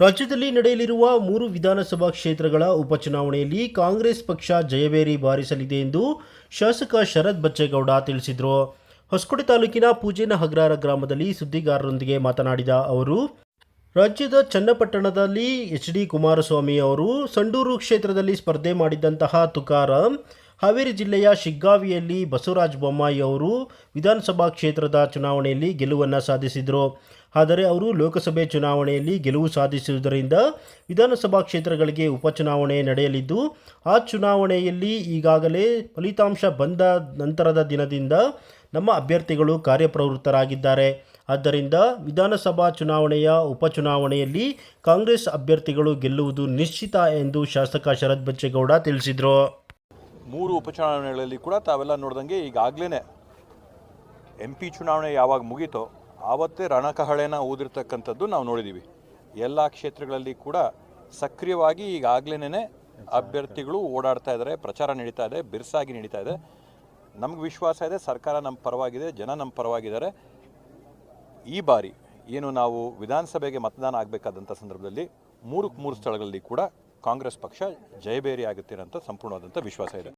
ರಾಜ್ಯದಲ್ಲಿ ನಡೆಯಲಿರುವ ಮೂರು ವಿಧಾನಸಭಾ ಕ್ಷೇತ್ರಗಳ ಉಪಚುನಾವಣೆಯಲ್ಲಿ ಕಾಂಗ್ರೆಸ್ ಪಕ್ಷ ಜಯಬೇರಿ ಬಾರಿಸಲಿದೆ ಎಂದು ಶಾಸಕ ಶರತ್ ಬಚ್ಚೇಗೌಡ ತಿಳಿಸಿದರು. ಹೊಸಕೋಟೆ ತಾಲೂಕಿನ ಪೂಜೆನ ಹಗ್ರಾರ ಗ್ರಾಮದಲ್ಲಿ ಸುದ್ದಿಗಾರರೊಂದಿಗೆ ಮಾತನಾಡಿದ ಅವರು, ರಾಜ್ಯದ ಚನ್ನಪಟ್ಟಣದಲ್ಲಿ ಎಚ್ ಡಿ ಕುಮಾರಸ್ವಾಮಿ ಅವರು ಸಂಡೂರು ಕ್ಷೇತ್ರದಲ್ಲಿ ಸ್ಪರ್ಧೆ ಮಾಡಿದಂತಹ ತುಕಾರಾಂ ಹಾವೇರಿ ಜಿಲ್ಲೆಯ ಶಿಗ್ಗಾವಿಯಲ್ಲಿ ಬಸವರಾಜ ಬೊಮ್ಮಾಯಿ ಅವರು ವಿಧಾನಸಭಾ ಕ್ಷೇತ್ರದ ಚುನಾವಣೆಯಲ್ಲಿ ಗೆಲುವನ್ನು ಸಾಧಿಸಿದರು. ಆದರೆ ಅವರು ಲೋಕಸಭೆ ಚುನಾವಣೆಯಲ್ಲಿ ಗೆಲುವು ಸಾಧಿಸುವುದರಿಂದ ವಿಧಾನಸಭಾ ಕ್ಷೇತ್ರಗಳಿಗೆ ಉಪಚುನಾವಣೆ ನಡೆಯಲಿದ್ದು, ಆ ಚುನಾವಣೆಯಲ್ಲಿ ಈಗಾಗಲೇ ಫಲಿತಾಂಶ ಬಂದ ನಂತರದ ದಿನದಿಂದ ನಮ್ಮ ಅಭ್ಯರ್ಥಿಗಳು ಕಾರ್ಯಪ್ರವೃತ್ತರಾಗಿದ್ದಾರೆ. ಆದ್ದರಿಂದ ವಿಧಾನಸಭಾ ಚುನಾವಣೆಯ ಉಪಚುನಾವಣೆಯಲ್ಲಿ ಕಾಂಗ್ರೆಸ್ ಅಭ್ಯರ್ಥಿಗಳು ಗೆಲ್ಲುವುದು ನಿಶ್ಚಿತ ಎಂದು ಶಾಸಕ ಶರತ್ ಬಚ್ಚೇಗೌಡ ತಿಳಿಸಿದರು. ಮೂರು ಉಪಚುನಾವಣೆಗಳಲ್ಲಿ ಕೂಡ ತಾವೆಲ್ಲ ನೋಡ್ದಂಗೆ ಈಗಾಗಲೇ ಎಂ ಪಿ ಚುನಾವಣೆ ಯಾವಾಗ ಮುಗೀತೋ ಆವತ್ತೇ ರಣಕಹಳೆನ ಊದಿರ್ತಕ್ಕಂಥದ್ದು ನಾವು ನೋಡಿದ್ದೀವಿ ಎಲ್ಲ ಕ್ಷೇತ್ರಗಳಲ್ಲಿ ಕೂಡ ಸಕ್ರಿಯವಾಗಿ ಈಗಾಗಲೇ ಅಭ್ಯರ್ಥಿಗಳು ಓಡಾಡ್ತಾ ಇದ್ದಾರೆ ಪ್ರಚಾರ ನಡೀತಾ ಇದೆ, ಬಿರುಸಾಗಿ ನಡೀತಾ ಇದೆ. ನಮ್ಗೆ ವಿಶ್ವಾಸ ಇದೆ, ಸರ್ಕಾರ ನಮ್ಮ ಪರವಾಗಿದೆ, ಜನ ನಮ್ಮ ಪರವಾಗಿದ್ದಾರೆ. ಈ ಬಾರಿ ಏನು ನಾವು ವಿಧಾನಸಭೆಗೆ ಮತದಾನ ಆಗಬೇಕಾದಂಥ ಸಂದರ್ಭದಲ್ಲಿ ಮೂರಕ್ಕೆ ಮೂರು ಸ್ಥಳಗಳಲ್ಲಿ ಕೂಡ ಕಾಂಗ್ರೆಸ್ ಪಕ್ಷ ಜಯಬೇರಿ ಆಗುತ್ತಿರೋಂಥ ಸಂಪೂರ್ಣವಾದಂಥ ವಿಶ್ವಾಸ ಇದೆ.